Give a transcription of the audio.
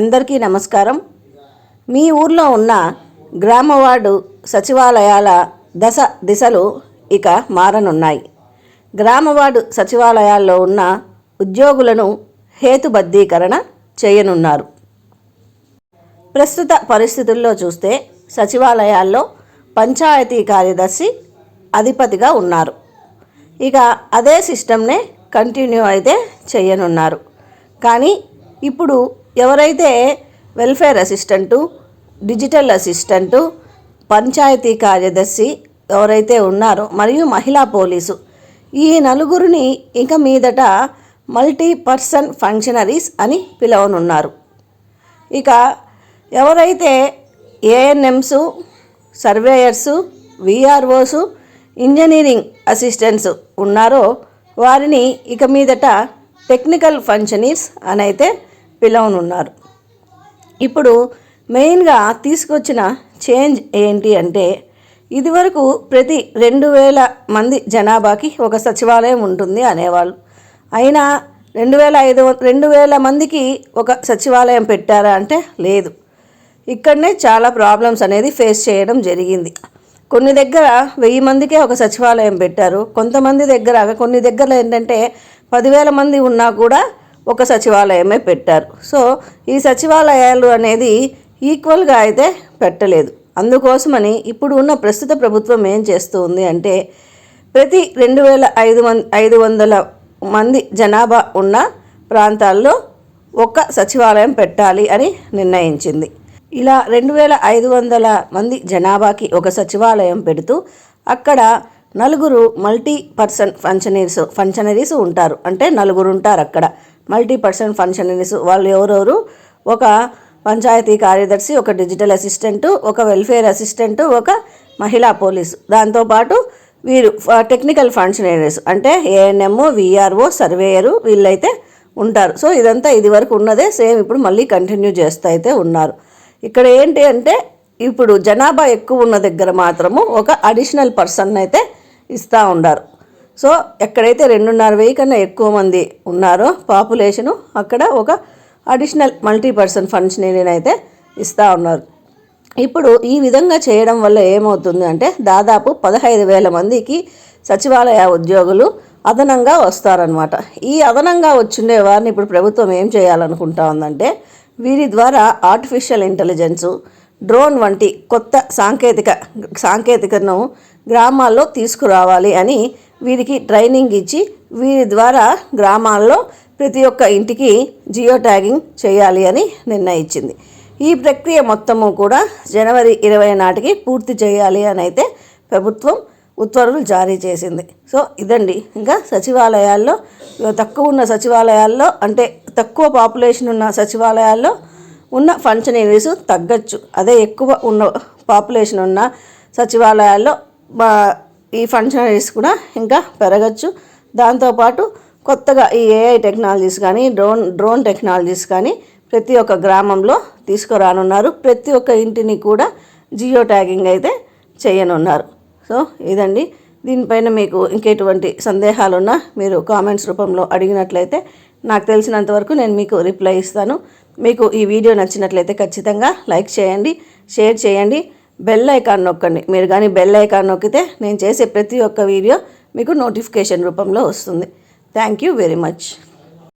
అందరికీ నమస్కారం. మీ ఊర్లో ఉన్న గ్రామ వార్డు సచివాలయాల దశ దిశలు ఇక మారనున్నాయి. గ్రామ వార్డు సచివాలయాల్లో ఉన్న ఉద్యోగులను హేతుబద్ధీకరణ చేయనున్నారు. ప్రస్తుత పరిస్థితుల్లో చూస్తే సచివాలయాల్లో పంచాయతీ కార్యదర్శి అధిపతిగా ఉన్నారు. ఇక అదే సిస్టమ్నే కంటిన్యూ అయితే చేయనున్నారు. కానీ ఇప్పుడు ఎవరైతే welfare assistant digital assistant panchayat కార్యదర్శి ఎవరైతే ఉన్నారో మరియు మహిళా పోలీసు ఈ నలుగురిని ఇక మీదట మల్టీ పర్సన్ ఫంక్షనరీస్ అని పిలవనున్నారు. ఇక ఎవరైతే ANMs surveyors VROs engineering assistants ఉన్నారో వారిని ఇక మీదట టెక్నికల్ ఫంక్షనీర్స్ అని అయితే పిలవనున్నారు. ఇప్పుడు మెయిన్గా తీసుకొచ్చిన చేంజ్ ఏంటి అంటే ఇదివరకు ప్రతి రెండు వేల మంది జనాభాకి ఒక సచివాలయం ఉంటుంది అనేవాళ్ళు. అయినా రెండు వేల ఐదు రెండు వేల మందికి ఒక సచివాలయం పెట్టారా అంటే లేదు. ఇక్కడనే చాలా ప్రాబ్లమ్స్ అనేది ఫేస్ చేయడం జరిగింది. కొన్ని దగ్గర వెయ్యి మందికే ఒక సచివాలయం పెట్టారు. కొంతమంది దగ్గర కొన్ని దగ్గర ఏంటంటే పదివేల మంది ఉన్నా కూడా ఒక సచివాలయమే పెట్టారు. సో ఈ సచివాలయాలు అనేది ఈక్వల్గా అయితే పెట్టలేదు. అందుకోసమని ఇప్పుడు ఉన్న ప్రస్తుత ప్రభుత్వం ఏం చేస్తూ ఉంది అంటే ప్రతి రెండు వేల ఐదు మంది ఐదు వందల మంది జనాభా ఉన్న ప్రాంతాల్లో ఒక సచివాలయం పెట్టాలి అని నిర్ణయించింది. ఇలా రెండు వేల ఐదు వందల మంది జనాభాకి ఒక సచివాలయం పెడుతూ అక్కడ నలుగురు మల్టీ పర్సన్ ఫంక్షనరీస్ ఫంక్షనరీస్ ఉంటారు. అంటే నలుగురు ఉంటారు అక్కడ మల్టీ పర్సన్ ఫంక్షనరీస్ వాళ్ళు ఎవరెవరు? ఒక పంచాయతీ కార్యదర్శి ఒక డిజిటల్ అసిస్టెంట్ ఒక వెల్ఫేర్ అసిస్టెంట్ ఒక మహిళా పోలీసు. దాంతోపాటు వీరు టెక్నికల్ ఫంక్షనరీస్ అంటే ఏఎన్ఎం విఆర్ఓ సర్వేయరు వీళ్ళైతే ఉంటారు. సో ఇదంతా ఇది వరకు ఉన్నదే సేమ్ ఇప్పుడు మళ్ళీ కంటిన్యూ చేస్తూ అయితే ఉన్నారు. ఇక్కడ ఏంటి అంటే ఇప్పుడు జనాభా ఎక్కువ ఉన్న దగ్గర మాత్రము ఒక అడిషనల్ పర్సన్ అయితే ఇస్తూ ఉన్నారు. సో ఎక్కడైతే రెండున్నర వెయ్యి కన్నా ఎక్కువ మంది ఉన్నారో పాపులేషను అక్కడ ఒక అడిషనల్ మల్టీ పర్సన్ ఫంక్షనరీని నేనైతే ఇస్తూ ఉన్నారు. ఇప్పుడు ఈ విధంగా చేయడం వల్ల ఏమవుతుంది అంటే దాదాపు పదహైదు వేల మందికి సచివాలయ ఉద్యోగులు అదనంగా వస్తారనమాట ఈ అదనంగా వచ్చిండే వారిని ఇప్పుడు ప్రభుత్వం ఏం చేయాలనుకుంటా ఉందంటే వీరి ద్వారా ఆర్టిఫిషియల్ ఇంటెలిజెన్సు డ్రోన్ వంటి కొత్త సాంకేతిక సాంకేతికను గ్రామాల్లో తీసుకురావాలి అని వీరికి ట్రైనింగ్ ఇచ్చి వీరి ద్వారా గ్రామాల్లో ప్రతి ఒక్క ఇంటికి జియో ట్యాగింగ్ చేయాలి అని నిర్ణయించింది. ఈ ప్రక్రియ మొత్తము కూడా జనవరి ఇరవై నాటికి పూర్తి చేయాలి అని అయితే ప్రభుత్వం ఉత్తర్వులు జారీ చేసింది. సో ఇదండి. ఇంకా సచివాలయాల్లో తక్కువ ఉన్న సచివాలయాల్లో అంటే తక్కువ పాపులేషన్ ఉన్న సచివాలయాల్లో ఉన్న ఫంక్షనరీస్ తగ్గచ్చు. అదే ఎక్కువ ఉన్న పాపులేషన్ ఉన్న సచివాలయాల్లో ఈ ఫంక్షనరీస్ కూడా ఇంకా పెరగచ్చు. దాంతోపాటు కొత్తగా ఈ ఏఐ టెక్నాలజీస్ కానీ డ్రోన్ డ్రోన్ టెక్నాలజీస్ కానీ ప్రతి ఒక్క గ్రామంలో తీసుకురానున్నారు. ప్రతి ఒక్క ఇంటిని కూడా జియో ట్యాగింగ్ అయితే చేయనున్నారు. సో ఇదండి. దీనిపైన మీకు ఇంకెటువంటి సందేహాలున్నా మీరు కామెంట్స్ రూపంలో అడిగినట్లయితే నాకు తెలిసినంత వరకు నేను మీకు రిప్లై ఇస్తాను. మీకు ఈ వీడియో నచ్చినట్లయితే ఖచ్చితంగా లైక్ చేయండి షేర్ చేయండి. బెల్ ఐకాన్ నొక్కండి. మీరు కానీ బెల్ ఐకాన్ నొక్కితే నేను చేసే ప్రతి ఒక్క వీడియో మీకు నోటిఫికేషన్ రూపంలో వస్తుంది. Thank you very much.